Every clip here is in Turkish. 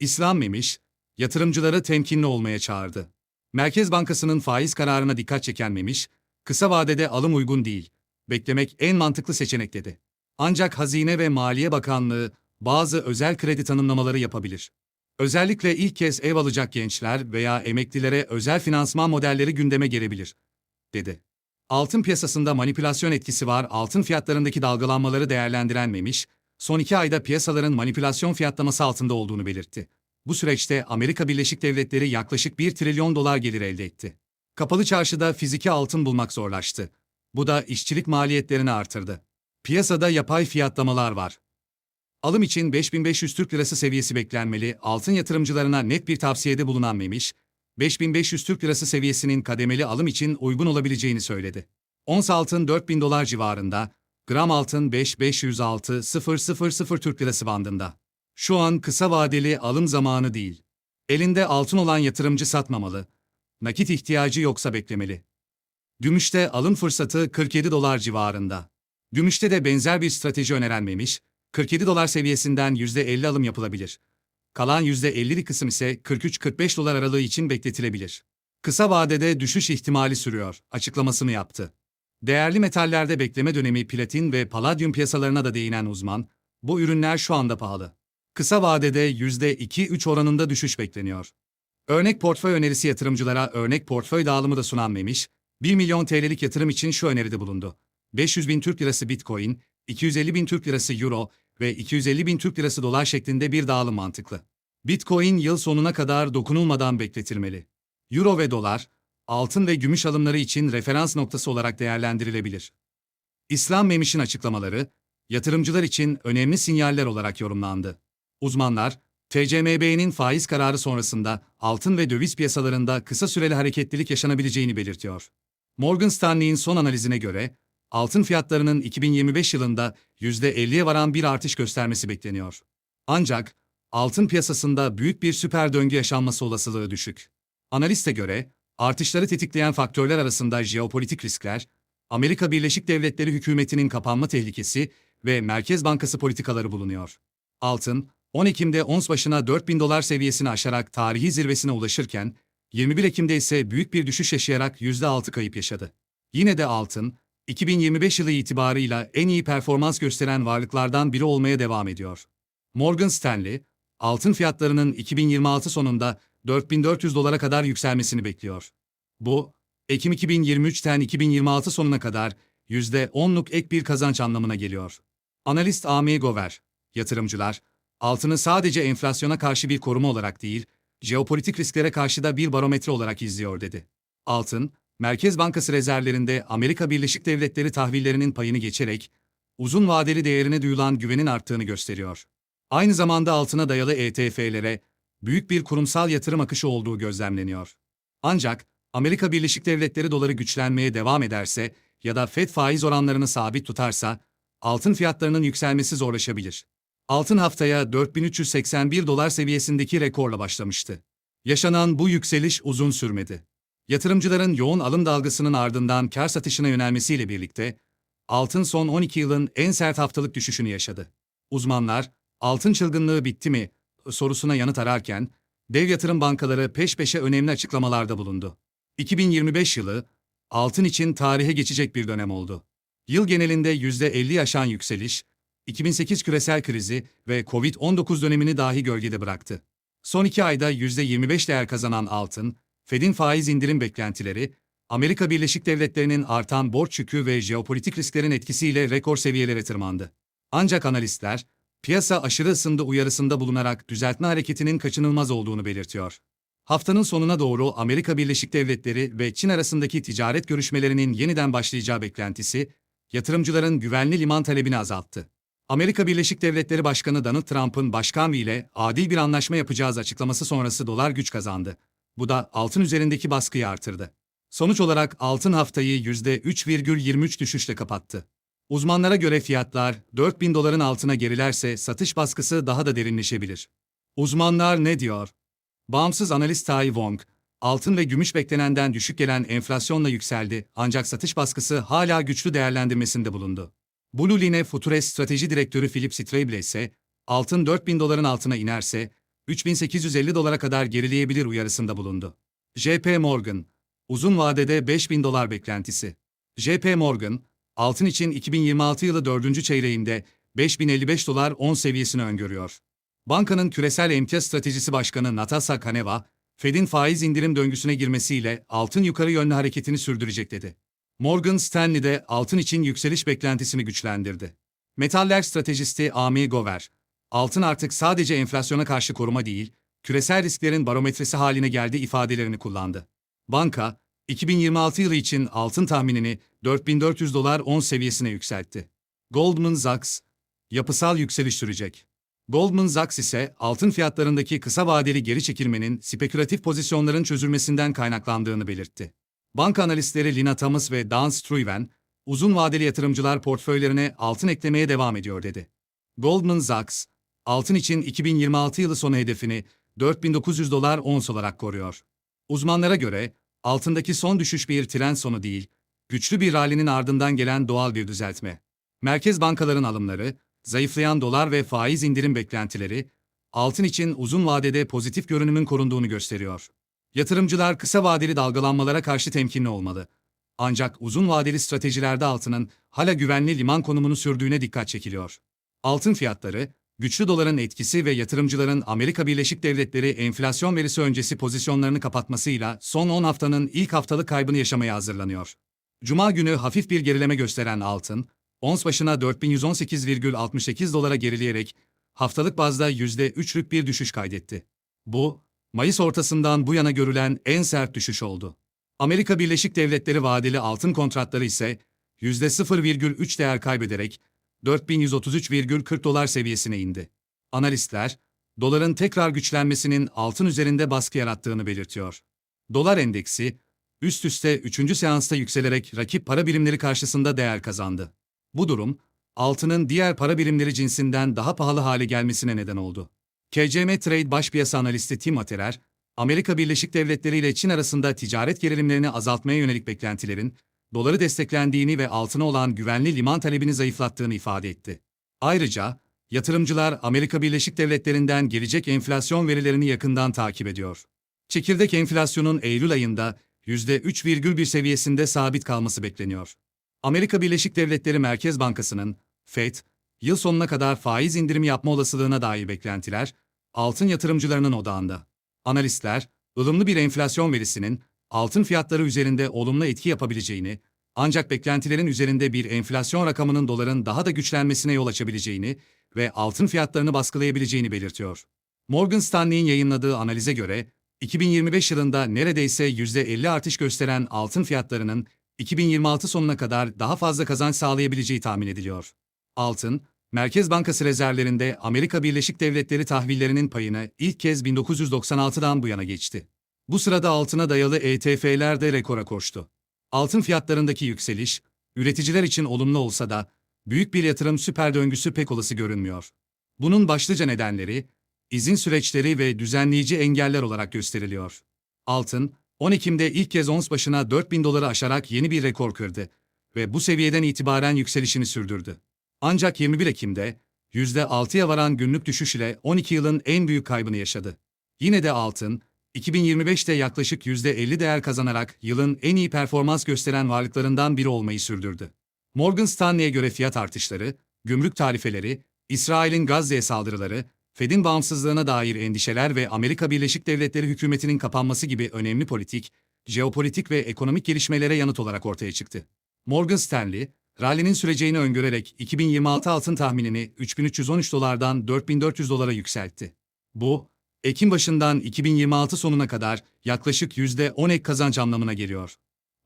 İslam Memiş, yatırımcıları temkinli olmaya çağırdı. Merkez Bankası'nın faiz kararına dikkat çeken Memiş, kısa vadede alım uygun değil, beklemek en mantıklı seçenek dedi. Ancak Hazine ve Maliye Bakanlığı bazı özel kredi tanımlamaları yapabilir. Özellikle ilk kez ev alacak gençler veya emeklilere özel finansman modelleri gündeme gelebilir, dedi. Altın piyasasında manipülasyon etkisi var, altın fiyatlarındaki dalgalanmaları değerlendiren Memiş, son iki ayda piyasaların manipülasyon fiyatlaması altında olduğunu belirtti. Bu süreçte Amerika Birleşik Devletleri yaklaşık 1 trilyon dolar gelir elde etti. Kapalı çarşıda fiziki altın bulmak zorlaştı. Bu da işçilik maliyetlerini artırdı. Piyasada yapay fiyatlamalar var. Alım için 5500 Türk Lirası seviyesi beklenmeli, altın yatırımcılarına net bir tavsiyede bulunan Memiş, 5500 Türk Lirası seviyesinin kademeli alım için uygun olabileceğini söyledi. Ons altın 4000 dolar civarında, gram altın 5506 000 Türk Lirası bandında. Şu an kısa vadeli alım zamanı değil. Elinde altın olan yatırımcı satmamalı. Nakit ihtiyacı yoksa beklemeli. Gümüşte alım fırsatı 47 dolar civarında. Gümüşte de benzer bir strateji önerenmemiş, 47 dolar seviyesinden %50 alım yapılabilir. Kalan %50'lik kısım ise 43-45 dolar aralığı için bekletilebilir. Kısa vadede düşüş ihtimali sürüyor, açıklamasını yaptı. Değerli metallerde bekleme dönemi platin ve paladyum piyasalarına da değinen uzman, bu ürünler şu anda pahalı. Kısa vadede %2-3 oranında düşüş bekleniyor. Örnek portföy önerisi yatırımcılara örnek portföy dağılımı da sunan Memiş, 1 milyon TL'lik yatırım için şu öneride bulundu. 500 bin Türk Lirası Bitcoin, 250 bin Türk Lirası Euro ve 250 bin Türk Lirası dolar şeklinde bir dağılım mantıklı. Bitcoin yıl sonuna kadar dokunulmadan bekletilmeli. Euro ve dolar, altın ve gümüş alımları için referans noktası olarak değerlendirilebilir. İslam Memiş'in açıklamaları, yatırımcılar için önemli sinyaller olarak yorumlandı. Uzmanlar, TCMB'nin faiz kararı sonrasında altın ve döviz piyasalarında kısa süreli hareketlilik yaşanabileceğini belirtiyor. Morgan Stanley'in son analizine göre, altın fiyatlarının 2025 yılında %50'ye varan bir artış göstermesi bekleniyor. Ancak, altın piyasasında büyük bir süper döngü yaşanması olasılığı düşük. Analiste göre, artışları tetikleyen faktörler arasında jeopolitik riskler, Amerika Birleşik Devletleri hükümetinin kapanma tehlikesi ve Merkez Bankası politikaları bulunuyor. Altın, 10 Ekim'de ons başına 4000 dolar seviyesini aşarak tarihi zirvesine ulaşırken, 21 Ekim'de ise büyük bir düşüş yaşayarak %6 kayıp yaşadı. Yine de altın, 2025 yılı itibarıyla en iyi performans gösteren varlıklardan biri olmaya devam ediyor. Morgan Stanley, altın fiyatlarının 2026 sonunda 4400 dolara kadar yükselmesini bekliyor. Bu, Ekim 2023'ten 2026 sonuna kadar %10'luk ek bir kazanç anlamına geliyor. Analist A.M. Gover, yatırımcılar, altını sadece enflasyona karşı bir koruma olarak değil, jeopolitik risklere karşı da bir barometre olarak izliyor dedi. Altın, Merkez Bankası rezervlerinde Amerika Birleşik Devletleri tahvillerinin payını geçerek, uzun vadeli değerine duyulan güvenin arttığını gösteriyor. Aynı zamanda altına dayalı ETF'lere büyük bir kurumsal yatırım akışı olduğu gözlemleniyor. Ancak, Amerika Birleşik Devletleri doları güçlenmeye devam ederse ya da FED faiz oranlarını sabit tutarsa, altın fiyatlarının yükselmesi zorlaşabilir. Altın haftaya 4381 dolar seviyesindeki rekorla başlamıştı. Yaşanan bu yükseliş uzun sürmedi. Yatırımcıların yoğun alım dalgasının ardından kar satışına yönelmesiyle birlikte, altın son 12 yılın en sert haftalık düşüşünü yaşadı. Uzmanlar, altın çılgınlığı bitti mi sorusuna yanıt ararken, dev yatırım bankaları peş peşe önemli açıklamalarda bulundu. 2025 yılı, altın için tarihe geçecek bir dönem oldu. Yıl genelinde %50 yaşan yükseliş, 2008 küresel krizi ve Covid-19 dönemini dahi gölgede bıraktı. Son iki ayda %25 değer kazanan altın, Fed'in faiz indirim beklentileri, Amerika Birleşik Devletleri'nin artan borç yükü ve jeopolitik risklerin etkisiyle rekor seviyelere tırmandı. Ancak analistler, piyasa aşırı ısındı uyarısında bulunarak düzeltme hareketinin kaçınılmaz olduğunu belirtiyor. Haftanın sonuna doğru Amerika Birleşik Devletleri ve Çin arasındaki ticaret görüşmelerinin yeniden başlayacağı beklentisi, yatırımcıların güvenli liman talebini azalttı. Amerika Birleşik Devletleri Başkanı Donald Trump'ın başkan ile adil bir anlaşma yapacağız açıklaması sonrası dolar güç kazandı. Bu da altın üzerindeki baskıyı artırdı. Sonuç olarak altın haftayı %3,23 düşüşle kapattı. Uzmanlara göre fiyatlar 4000 doların altına gerilerse satış baskısı daha da derinleşebilir. Uzmanlar ne diyor? Bağımsız analist Tai Wong, altın ve gümüş beklenenden düşük gelen enflasyonla yükseldi ancak satış baskısı hala güçlü değerlendirmesinde bulundu. Blue Line Futures Strateji Direktörü Philip Strable ise, altın 4000 doların altına inerse, 3850 dolara kadar gerileyebilir uyarısında bulundu. JP Morgan, uzun vadede 5000 dolar beklentisi. JP Morgan, altın için 2026 yılı 4. çeyreğinde 5055 dolar 10 seviyesini öngörüyor. Bankanın küresel emtia stratejisi başkanı Natasha Kaneva, Fed'in faiz indirim döngüsüne girmesiyle altın yukarı yönlü hareketini sürdürecek dedi. Morgan Stanley de altın için yükseliş beklentisini güçlendirdi. Metaller stratejisti Ami Gover, altın artık sadece enflasyona karşı koruma değil, küresel risklerin barometresi haline geldi ifadelerini kullandı. Banka, 2026 yılı için altın tahminini 4400 dolar 10 seviyesine yükseltti. Goldman Sachs, yapısal yükseliş sürecek. Goldman Sachs ise altın fiyatlarındaki kısa vadeli geri çekilmenin spekülatif pozisyonların çözülmesinden kaynaklandığını belirtti. Banka analistleri Lina Thomas ve Dan Struyven, uzun vadeli yatırımcılar portföylerine altın eklemeye devam ediyor dedi. Goldman Sachs, altın için 2026 yılı sonu hedefini 4900 dolar ons olarak koruyor. Uzmanlara göre altındaki son düşüş bir trend sonu değil, güçlü bir rallinin ardından gelen doğal bir düzeltme. Merkez bankaların alımları, zayıflayan dolar ve faiz indirim beklentileri, altın için uzun vadede pozitif görünümün korunduğunu gösteriyor. Yatırımcılar kısa vadeli dalgalanmalara karşı temkinli olmalı. Ancak uzun vadeli stratejilerde altının hala güvenli liman konumunu sürdüğüne dikkat çekiliyor. Altın fiyatları, güçlü doların etkisi ve yatırımcıların Amerika Birleşik Devletleri enflasyon verisi öncesi pozisyonlarını kapatmasıyla son 10 haftanın ilk haftalık kaybını yaşamaya hazırlanıyor. Cuma günü hafif bir gerileme gösteren altın, ons başına 4118,68 dolara gerileyerek haftalık bazda %3'lük bir düşüş kaydetti. Bu, Mayıs ortasından bu yana görülen en sert düşüş oldu. Amerika Birleşik Devletleri vadeli altın kontratları ise %0,3 değer kaybederek 4133,40 dolar seviyesine indi. Analistler, doların tekrar güçlenmesinin altın üzerinde baskı yarattığını belirtiyor. Dolar endeksi, üst üste 3. seansta yükselerek rakip para birimleri karşısında değer kazandı. Bu durum, altının diğer para birimleri cinsinden daha pahalı hale gelmesine neden oldu. KCM Trade Baş Piyasa Analisti Tim Aterer, Amerika Birleşik Devletleri ile Çin arasında ticaret gerilimlerini azaltmaya yönelik beklentilerin, doları desteklendiğini ve altına olan güvenli liman talebini zayıflattığını ifade etti. Ayrıca, yatırımcılar Amerika Birleşik Devletleri'nden gelecek enflasyon verilerini yakından takip ediyor. Çekirdek enflasyonun Eylül ayında %3,1 seviyesinde sabit kalması bekleniyor. Amerika Birleşik Devletleri Merkez Bankası'nın, FED, yıl sonuna kadar faiz indirimi yapma olasılığına dair beklentiler, altın yatırımcılarının odağında. Analistler, ılımlı bir enflasyon verisinin altın fiyatları üzerinde olumlu etki yapabileceğini, ancak beklentilerin üzerinde bir enflasyon rakamının doların daha da güçlenmesine yol açabileceğini ve altın fiyatlarını baskılayabileceğini belirtiyor. Morgan Stanley'in yayınladığı analize göre, 2025 yılında neredeyse %50 artış gösteren altın fiyatlarının 2026 sonuna kadar daha fazla kazanç sağlayabileceği tahmin ediliyor. Altın, Merkez Bankası rezervlerinde Amerika Birleşik Devletleri tahvillerinin payını ilk kez 1996'dan bu yana geçti. Bu sırada altına dayalı ETF'ler de rekora koştu. Altın fiyatlarındaki yükseliş, üreticiler için olumlu olsa da büyük bir yatırım süper döngüsü pek olası görünmüyor. Bunun başlıca nedenleri, izin süreçleri ve düzenleyici engeller olarak gösteriliyor. Altın, 10 Ekim'de ilk kez ons başına 4000 doları aşarak yeni bir rekor kırdı ve bu seviyeden itibaren yükselişini sürdürdü. Ancak 21 Ekim'de %6'ya varan günlük düşüş ile 12 yılın en büyük kaybını yaşadı. Yine de altın, 2025'te yaklaşık %50 değer kazanarak yılın en iyi performans gösteren varlıklarından biri olmayı sürdürdü. Morgan Stanley'e göre fiyat artışları, gümrük tarifeleri, İsrail'in Gazze'ye saldırıları, Fed'in bağımsızlığına dair endişeler ve Amerika Birleşik Devletleri hükümetinin kapanması gibi önemli politik, jeopolitik ve ekonomik gelişmelere yanıt olarak ortaya çıktı. Morgan Stanley, rallinin süreceğini öngörerek 2026 altın tahminini 3313 dolardan 4400 dolara yükseltti. Bu, Ekim başından 2026 sonuna kadar yaklaşık %10 ek kazanç anlamına geliyor.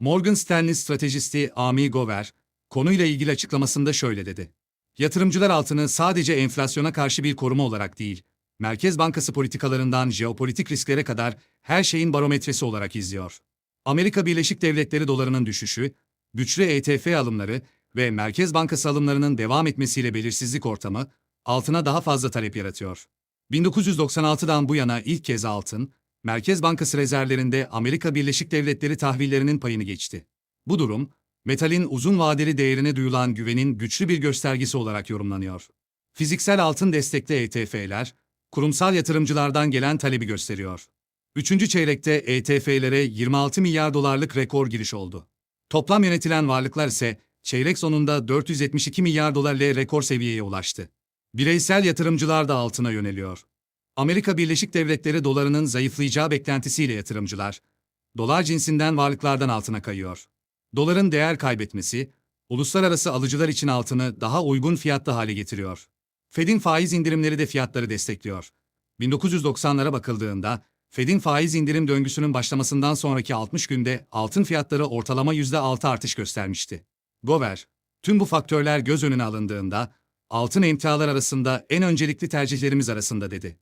Morgan Stanley stratejisti Ami Gover, konuyla ilgili açıklamasında şöyle dedi. Yatırımcılar altını sadece enflasyona karşı bir koruma olarak değil, Merkez Bankası politikalarından jeopolitik risklere kadar her şeyin barometresi olarak izliyor. Amerika Birleşik Devletleri dolarının düşüşü, güçlü ETF alımları ve Merkez Bankası alımlarının devam etmesiyle belirsizlik ortamı, altına daha fazla talep yaratıyor. 1996'dan bu yana ilk kez altın, Merkez Bankası rezervlerinde Amerika Birleşik Devletleri tahvillerinin payını geçti. Bu durum, metalin uzun vadeli değerine duyulan güvenin güçlü bir göstergesi olarak yorumlanıyor. Fiziksel altın destekli ETF'ler, kurumsal yatırımcılardan gelen talebi gösteriyor. Üçüncü çeyrekte ETF'lere 26 milyar dolarlık rekor giriş oldu. Toplam yönetilen varlıklar ise çeyrek sonunda 472 milyar dolar ile rekor seviyeye ulaştı. Bireysel yatırımcılar da altına yöneliyor. Amerika Birleşik Devletleri dolarının zayıflayacağı beklentisiyle yatırımcılar, dolar cinsinden varlıklardan altına kayıyor. Doların değer kaybetmesi, uluslararası alıcılar için altını daha uygun fiyatlı hale getiriyor. Fed'in faiz indirimleri de fiyatları destekliyor. 1990'lara bakıldığında, Fed'in faiz indirim döngüsünün başlamasından sonraki 60 günde altın fiyatları ortalama %6 artış göstermişti. Gover, tüm bu faktörler göz önüne alındığında, altın emtialar arasında en öncelikli tercihlerimiz arasında dedi.